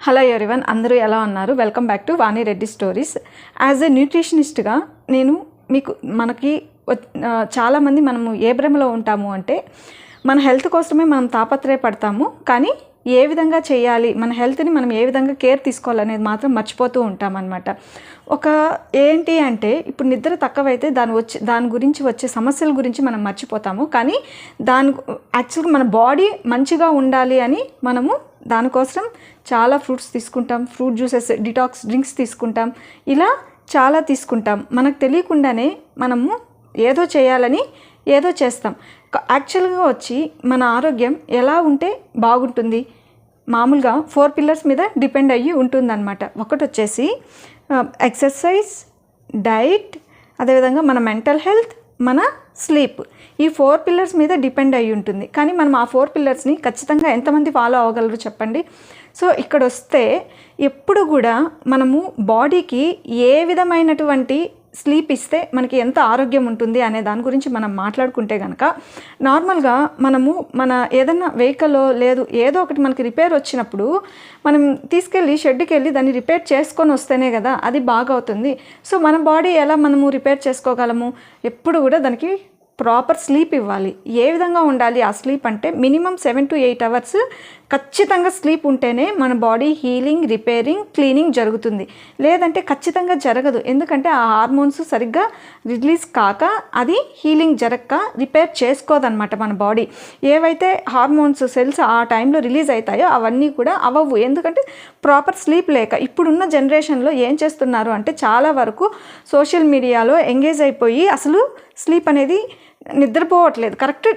Hello everyone అందరూ ఎలా ఉన్నారు? Welcome back to Vani Reddy stories. As a న్యూట్రిషనిస్ట్గా నేను మీకు మనకి చాలామంది మనము ఏ భ్రమలో ఉంటాము అంటే మన హెల్త్ కోసమే మనం తాపత్రయపడతాము కానీ ఏ విధంగా చేయాలి మన హెల్త్ని మనం ఏ విధంగా కేర్ తీసుకోవాలనేది మాత్రం మర్చిపోతూ ఉంటామన్నమాట. ఒక ఏంటి అంటే ఇప్పుడు నిద్ర తక్కువైతే దాని వచ్చి దాని గురించి వచ్చే సమస్యల గురించి మనం మర్చిపోతాము కానీ దాని యాక్చువల్గా మన బాడీ మంచిగా ఉండాలి అని మనము దానికోసం చాలా ఫ్రూట్స్ తీసుకుంటాం ఫ్రూట్ జ్యూసెస్ డిటాక్స్ డ్రింక్స్ తీసుకుంటాం ఇలా చాలా తీసుకుంటాం. మనకు తెలియకుండానే మనము ఏదో చేయాలని ఏదో చేస్తాం. యాక్చువల్గా వచ్చి మన ఆరోగ్యం ఎలా ఉంటే బాగుంటుంది? మామూలుగా ఫోర్ పిల్లర్స్ మీద డిపెండ్ అయ్యి ఉంటుందన్నమాట. ఒకటి వచ్చేసి ఎక్సర్సైజ్ డైట్ అదేవిధంగా మన మెంటల్ హెల్త్ మన స్లీప్. ఈ ఫోర్ పిల్లర్స్ మీద డిపెండ్ అయి ఉంటుంది. కానీ మనం ఆ ఫోర్ పిల్లర్స్ని ఖచ్చితంగా ఎంతమంది ఫాలో అవ్వగలరు చెప్పండి? సో ఇక్కడ వస్తే ఎప్పుడు కూడా మనము బాడీకి ఏ విధమైనటువంటి స్లీప్ ఇస్తే మనకి ఎంత ఆరోగ్యం ఉంటుంది అనే దాని గురించి మనం మాట్లాడుకుంటే కనుక నార్మల్గా మనము మన ఏదన్నా వెహికల్లో లేదు ఏదో ఒకటి మనకి రిపేర్ వచ్చినప్పుడు మనం తీసుకెళ్ళి షెడ్కి వెళ్ళి దాన్ని రిపేర్ చేసుకొని వస్తేనే కదా అది బాగా అవుతుంది. సో మన బాడీ ఎలా మనము రిపేర్ చేసుకోగలము? ఎప్పుడు కూడా దానికి ప్రాపర్ స్లీప్ ఇవ్వాలి. ఏ విధంగా ఉండాలి ఆ స్లీప్ అంటే minimum seven to eight hours ఖచ్చితంగా స్లీప్ ఉంటేనే మన బాడీ హీలింగ్ రిపేరింగ్ క్లీనింగ్ జరుగుతుంది. లేదంటే ఖచ్చితంగా జరగదు. ఎందుకంటే ఆ హార్మోన్స్ సరిగ్గా రిలీజ్ కాక అది హీలింగ్ జరగక రిపేర్ చేసుకోదన్నమాట మన బాడీ. ఏవైతే హార్మోన్స్ సెల్స్ ఆ టైంలో రిలీజ్ అవుతాయో అవన్నీ కూడా అవ్వవు. ఎందుకంటే ప్రాపర్ స్లీప్ లేక ఇప్పుడున్న జనరేషన్లో ఏం చేస్తున్నారు అంటే చాలా వరకు సోషల్ మీడియాలో ఎంగేజ్ అయిపోయి అసలు స్లీప్ అనేది నిద్రపోవట్లేదు. కరెక్ట్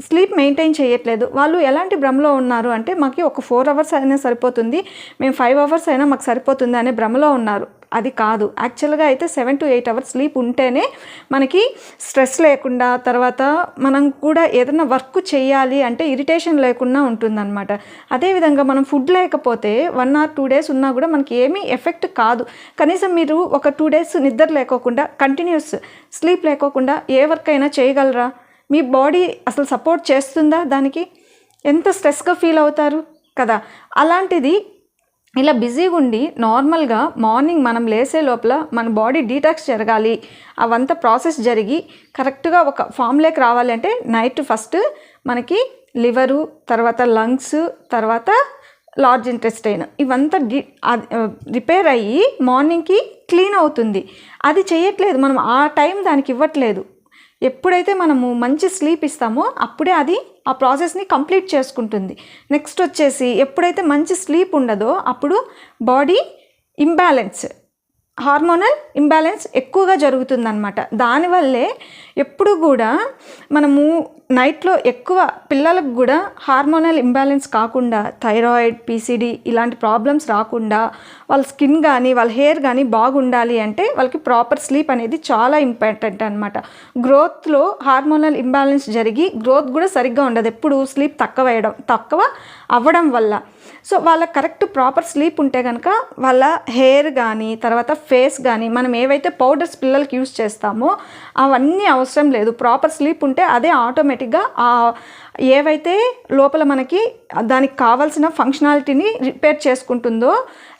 స్లీప్ మెయింటైన్ చేయట్లేదు. వాళ్ళు ఎలాంటి భ్రమలో ఉన్నారు అంటే మాకు ఒక ఫోర్ అవర్స్ అయినా సరిపోతుంది. మేము ఫైవ్ అవర్స్ అయినా మాకు సరిపోతుంది అనే భ్రమలో ఉన్నారు. అది కాదు. యాక్చువల్గా అయితే seven to eight hours sleep ఉంటేనే మనకి స్ట్రెస్ లేకుండా తర్వాత మనం కూడా ఏదైనా వర్క్ చేయాలి అంటే ఇరిటేషన్ లేకుండా ఉంటుందన్నమాట. అదేవిధంగా మనం ఫుడ్ లేకపోతే వన్ ఆర్ టూ డేస్ ఉన్నా కూడా మనకి ఏమీ ఎఫెక్ట్ కాదు. కనీసం మీరు ఒక టూ డేస్ నిద్ర లేకోకుండా కంటిన్యూస్ స్లీప్ లేకోకుండా ఏ వర్క్ అయినా చేయగలరా? మీ బాడీ అసలు సపోర్ట్ చేస్తుందా దానికి? ఎంత స్ట్రెస్గా ఫీల్ అవుతారు? కదా. అలాంటిది ఇలా బిజీగా ఉండి నార్మల్గా మార్నింగ్ మనం లేసే లోపల మన బాడీ డీటాక్స్ జరగాలి. అవంతా ప్రాసెస్ జరిగి కరెక్ట్గా ఒక ఫామ్లోకి రావాలి అంటే నైట్ ఫస్ట్ మనకి లివరు తర్వాత లంగ్స్ తర్వాత లార్జ్ ఇంట్రెస్టైన్ ఇవంతా డి రిపేర్ అయ్యి మార్నింగ్కి క్లీన్ అవుతుంది. అది చేయట్లేదు. మనం ఆ టైం దానికి ఇవ్వట్లేదు. ఎప్పుడైతే మనము మంచి స్లీప్ ఇస్తామో అప్పుడే అది ఆ ప్రాసెస్ని కంప్లీట్ చేసుకుంటుంది. నెక్స్ట్ వచ్చేసి ఎప్పుడైతే మంచి స్లీప్ ఉండదో అప్పుడు బాడీ ఇంబ్యాలెన్స్ హార్మోనల్ ఇంబ్యాలెన్స్ ఎక్కువగా జరుగుతుందన్నమాట. దానివల్లే ఎప్పుడు కూడా మనము నైట్లో ఎక్కువ పిల్లలకు కూడా హార్మోనల్ ఇంబ్యాలెన్స్ కాకుండా థైరాయిడ్ పీసీడీ ఇలాంటి ప్రాబ్లమ్స్ రాకుండా వాళ్ళ స్కిన్ కానీ వాళ్ళ హెయిర్ కానీ బాగుండాలి అంటే వాళ్ళకి ప్రాపర్ స్లీప్ అనేది చాలా ఇంపార్టెంట్ అనమాట గ్రోత్లో హార్మోనల్ ఇంబ్యాలెన్స్ జరిగి గ్రోత్ కూడా సరిగ్గా ఉండదు. ఎప్పుడు స్లీప్ తక్కువ వేయడం తక్కువ అవ్వడం వల్ల. సో వాళ్ళ కరెక్ట్ ప్రాపర్ స్లీప్ ఉంటే కనుక వాళ్ళ హెయిర్ కానీ తర్వాత ఫేస్ కానీ మనం ఏవైతే పౌడర్స్ పిల్లలకి యూస్ చేస్తామో అవన్నీ అవసరం లేదు. ప్రాపర్ స్లీప్ ఉంటే అదే ఆటోమేటిక్ ఆటోమేటిక్గా ఆ ఏవైతే లోపల మనకి దానికి కావాల్సిన ఫంక్షనాలిటీని రిపేర్ చేసుకుంటుందో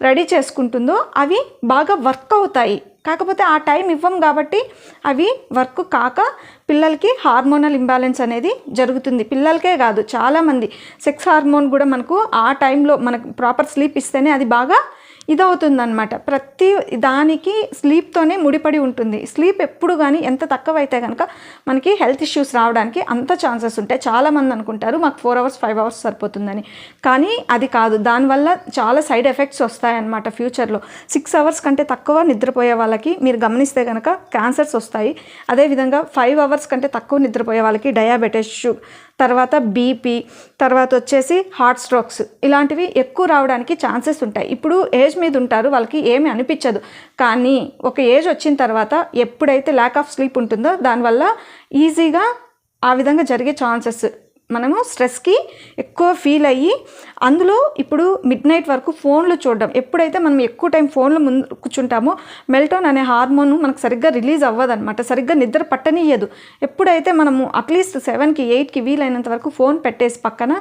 రెడీ చేసుకుంటుందో అవి బాగా వర్క్ అవుతాయి. కాకపోతే ఆ టైం ఇవ్వం కాబట్టి అవి వర్క్ కాక పిల్లలకి హార్మోనల్ ఇంబ్యాలెన్స్ అనేది జరుగుతుంది. పిల్లలకే కాదు చాలామంది. సెక్స్ హార్మోన్ కూడా మనకు ఆ టైంలో మనకు ప్రాపర్ స్లీప్ ఇస్తేనే అది బాగా ఇదవుతుందనమాట ప్రతి దానికి స్లీప్తోనే ముడిపడి ఉంటుంది. స్లీప్ ఎప్పుడు కానీ ఎంత తక్కువ అయితే కనుక మనకి హెల్త్ ఇష్యూస్ రావడానికి అంత ఛాన్సెస్ ఉంటాయి. చాలామంది అనుకుంటారు మాకు ఫోర్ అవర్స్ ఫైవ్ అవర్స్ సరిపోతుందని. కానీ అది కాదు. దానివల్ల చాలా సైడ్ ఎఫెక్ట్స్ వస్తాయన్నమాట ఫ్యూచర్లో. సిక్స్ అవర్స్ కంటే తక్కువ నిద్రపోయే వాళ్ళకి మీరు గమనిస్తే కనుక క్యాన్సర్స్ వస్తాయి. అదేవిధంగా ఫైవ్ అవర్స్ కంటే తక్కువ నిద్రపోయే వాళ్ళకి డయాబెటీస్ తర్వాత బీపీ తర్వాత వచ్చేసి హార్ట్ స్ట్రోక్స్ ఇలాంటివి ఎక్కువ రావడానికి ఛాన్సెస్ ఉంటాయి. ఇప్పుడు ఏజ్ మీద ఉంటారు వాళ్ళకి ఏమి అనిపించదు. కానీ ఒక ఏజ్ వచ్చిన తర్వాత ఎప్పుడైతే ల్యాక్ ఆఫ్ స్లీప్ ఉంటుందో దానివల్ల ఈజీగా ఆ విధంగా జరిగే ఛాన్సెస్ మనము స్ట్రెస్కి ఎక్కువ ఫీల్ అయ్యి అందులో ఇప్పుడు మిడ్ నైట్ వరకు ఫోన్లు చూడడం. ఎప్పుడైతే మనం ఎక్కువ టైం ఫోన్లో ముందు కూర్చుంటామో మెల్టోన్ అనే హార్మోన్ మనకు సరిగ్గా రిలీజ్ అవ్వదన్నమాట. సరిగ్గా నిద్ర పట్టనియ్యదు ఎప్పుడైతే మనము అట్లీస్ట్ సెవెన్కి ఎయిట్కి వీలైనంత వరకు ఫోన్ పెట్టేసి పక్కన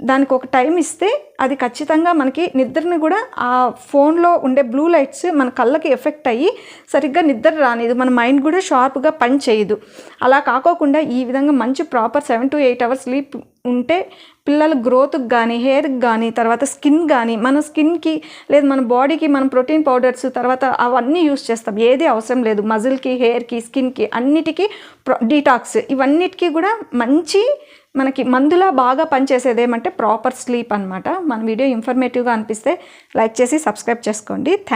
దానికి ఒక టైం ఇస్తే అది ఖచ్చితంగా మనకి నిద్రని కూడా ఆ ఫోన్లో ఉండే బ్లూ లైట్స్ మన కళ్ళకి ఎఫెక్ట్ అయ్యి సరిగ్గా నిద్ర రానిది. మన మైండ్ కూడా షార్ప్గా పని చేయదు. అలా కాకోకుండా ఈ విధంగా మంచి proper seven to eight hours sleep ఉంటే పిల్లల గ్రోత్కి కానీ హెయిర్కి కానీ తర్వాత స్కిన్ కానీ మన స్కిన్కి లేదు మన బాడీకి మనం ప్రోటీన్ పౌడర్స్ తర్వాత అవన్నీ యూస్ చేస్తాం. ఏది అవసరం లేదు. మజిల్కి హెయిర్కి స్కిన్కి అన్నిటికీ డీటాక్స్ ఇవన్నిటికీ కూడా మంచి మనకి మందులా బాగా పనిచేసేది ఏమంటే ప్రాపర్ స్లీప్ అనమాట మన వీడియో ఇన్ఫర్మేటివ్గా అనిపిస్తే లైక్ చేసి సబ్స్క్రైబ్ చేసుకోండి. థ్యాంక్